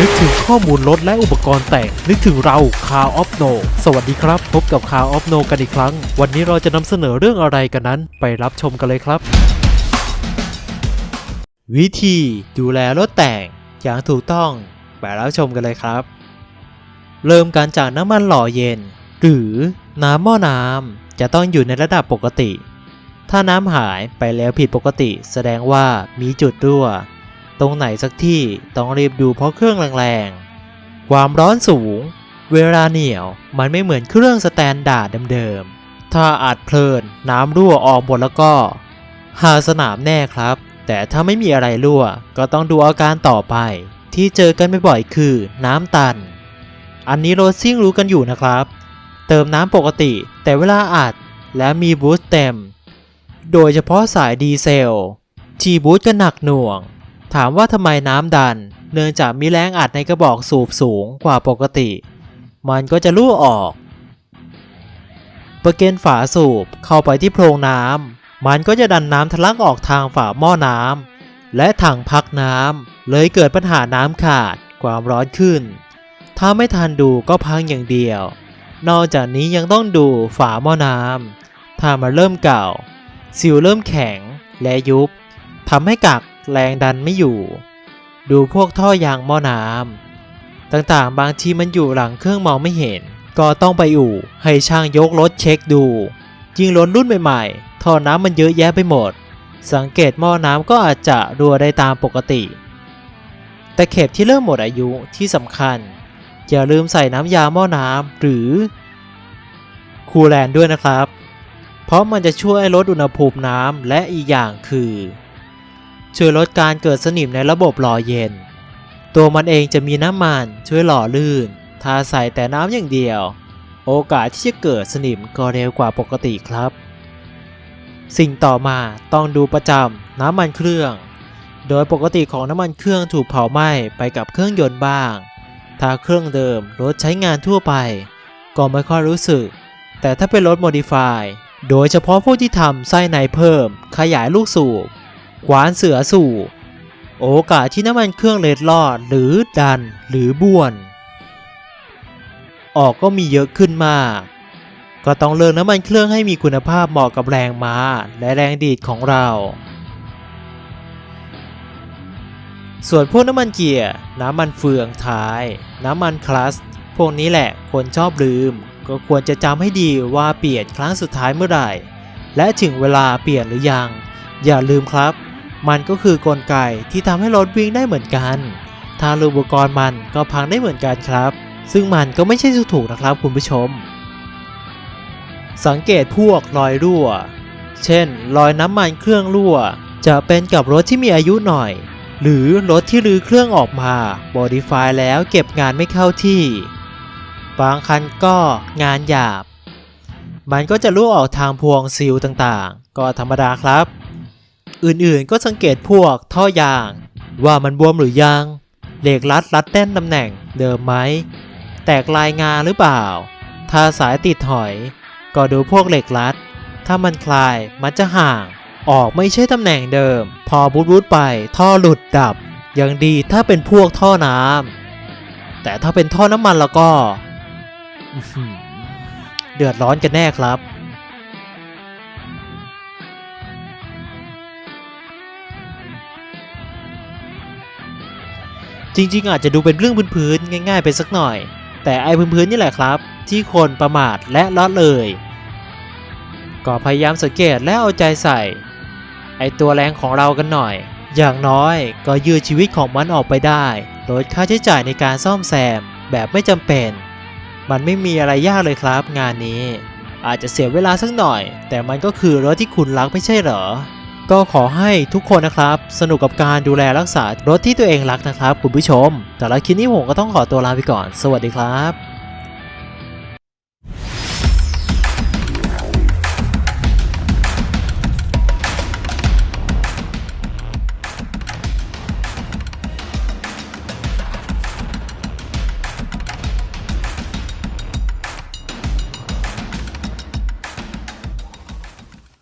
นึกถึงข้อมูลรถและอุปกรณ์แต่ง นึกถึงเรา Car of No สวัสดีครับ พบกับ Car of No กันอีกครั้ง วันนี้เราจะนำเสนอเรื่องอะไรกันนั้น ไปรับชมกันเลยครับ วิธีดูแลรถแต่งอย่างถูกต้องไปรับชมกันเลยครับ เริ่มกันจากน้ำมันหล่อเย็น หรือน้ำหม้อน้ำจะต้องอยู่ในระดับปกติ ถ้าน้ำหายไปแล้วผิดปกติ แสดงว่ามีจุดรั่ว ตรงไหนสักที่ต้องรีบดูเพราะเครื่องแรงๆ ความร้อนสูง เวลาเหนียวมันไม่เหมือนเครื่องสแตนดาร์ดเดิมๆ ถ้าอัดเพลินน้ำรั่วออกหมดแล้วก็ หาสนามแน่ครับ แต่ถ้าไม่มีอะไรรั่ว ก็ต้องดูอาการต่อไป ที่เจอกันบ่อยๆคือน้ำตัน อันนี้โรซิ่งรู้กันอยู่นะครับ เติมน้ำปกติ แต่เวลาอัดและมีบูสต์เต็ม โดยเฉพาะสายดีเซล ทีบูสต์ก็หนักหน่วง ถามว่าทำไมน้ำดัน เนื่องจากมีแรงอัดในกระบอกสูบสูงกว่าปกติ มันก็จะรั่วออก ประเกนฝาสูบเข้าไปที่โพรงน้ำ มันก็จะดันน้ำทะลักออกทางฝาหม้อน้ำ และถังพักน้ำ เลยเกิดปัญหาน้ำขาดความร้อนขึ้น ถ้าไม่ทันดูก็พังอย่างเดียว นอกจากนี้ยังต้องดูฝาหม้อน้ำถ้ามันเริ่มเก่าสิวเริ่มแข็งและยุบทำให้กัก แรงดันไม่อยู่ ดูพวกท่อยางหม้อน้ำต่างๆ บางทีมันอยู่หลังเครื่องมองไม่เห็น ก็ต้องไปอู่ให้ช่างยกรถเช็คดูยิ่งรถรุ่นใหม่ๆ ท่อน้ำมันเยอะแยะไปหมด สังเกตหม้อน้ำก็อาจจะรั่วได้ตามปกติ แต่เข็บที่เริ่มหมดอายุที่สำคัญ อย่าลืมใส่น้ำยาหม้อน้ำหรือ คูลแลนด์ด้วยนะครับ เพราะมันจะช่วยลดอุณหภูมิน้ำและอีกอย่างคือ ช่วยลดการเกิดสนิมในระบบหล่อเย็น ตัวมันเองจะมีน้ำมันช่วยหล่อลื่นถ้าใส่แต่น้ำอย่างเดียว โอกาสที่จะเกิดสนิมก็เร็วกว่าปกติครับ สิ่งต่อมาต้องดูประจำน้ำมันเครื่อง โดยปกติของน้ำมันเครื่องถูกเผาไหม้ไปกับเครื่องยนต์บ้าง ถ้าเครื่องเดิมรถใช้งานทั่วไป ก็ไม่ค่อยรู้สึก แต่ถ้าเป็นรถโมดิฟายโดยเฉพาะพวกที่ทำไส้ในเพิ่ม ขยายลูกสูบ ขวานเสือสูบโอกาสที่น้ำมันเครื่องเลดลอดหรือดันหรือบ้วน ออกก็มีเยอะขึ้นมาก ก็ต้องเลือกน้ำมันเครื่องให้มีคุณภาพเหมาะกับแรงม้าและแรงดีดของเรา ส่วนพวกน้ำมันเกียร์ น้ำมันเฟืองท้าย น้ำมันคลัสพวกนี้แหละคนชอบลืม ก็ควรจะจำให้ดีว่าเปลี่ยนครั้งสุดท้ายเมื่อไหร่ และถึงเวลาเปลี่ยนหรือยัง อย่าลืมครับ มันก็คือกลไกที่ทำให้รถวิ่งได้เหมือนกันถ้าลืมอุปกรณ์มันก็พังได้เหมือนกันครับ ซึ่งมันก็ไม่ใช่ถูกนะครับคุณผู้ชม สังเกตพวกรอยรั่ว เช่น รอยน้ำมันเครื่องรั่ว จะเป็นกับรถที่มีอายุหน่อย หรือรถที่รื้อเครื่องออกมาบอดี้ไฟแล้วเก็บงานไม่เข้าที่ บางคันก็งานหยาบ มันก็จะรั่วออกทางพวงซีลต่างๆ ก็ธรรมดาครับ อื่นๆ ก็สังเกตพวกท่อยาง ว่ามันบวมหรือยัง เหล็กรัดรัดแน่นตำแหน่งเดิมไหม แตกลายงาหรือเปล่า ถ้าสายติดหอย ก็ดูพวกเหล็กรัด ถ้ามันคลายมันจะห่าง ออกไม่ใช่ตำแหน่งเดิม พอบูดบูดไปท่อหลุดดับ ยังดีถ้าเป็นพวกท่อน้ำแต่ถ้าเป็นท่อน้ำมันแล้วก็ เดือดร้อนกันแน่ครับ จริงๆ อาจจะดูเป็นเรื่องพื้นๆง่าย ๆ ไปสักหน่อย แต่ไอ้พื้นๆนี่แหละครับ ที่คนประมาทและละเลย ก็พยายามสังเกตและเอาใจใส่ ไอ้ตัวแรงของเรากันหน่อย อย่างน้อยก็ยืดชีวิตของมันออกไปได้ลดค่าใช้จ่ายในการซ่อมแซมแบบไม่จำเป็น มันไม่มีอะไรยากเลยครับ งานนี้ อาจจะเสียเวลาสักหน่อย แต่มันก็คือรถที่คุณรักไม่ใช่เหรอ ก็ขอให้ทุกคนนะครับ สนุกกับการดูแลรักษารถที่ตัวเองรักนะครับ คุณผู้ชม แต่ละคลิปนี้ผมก็ต้องขอตัวลาไปก่อน สวัสดีครับ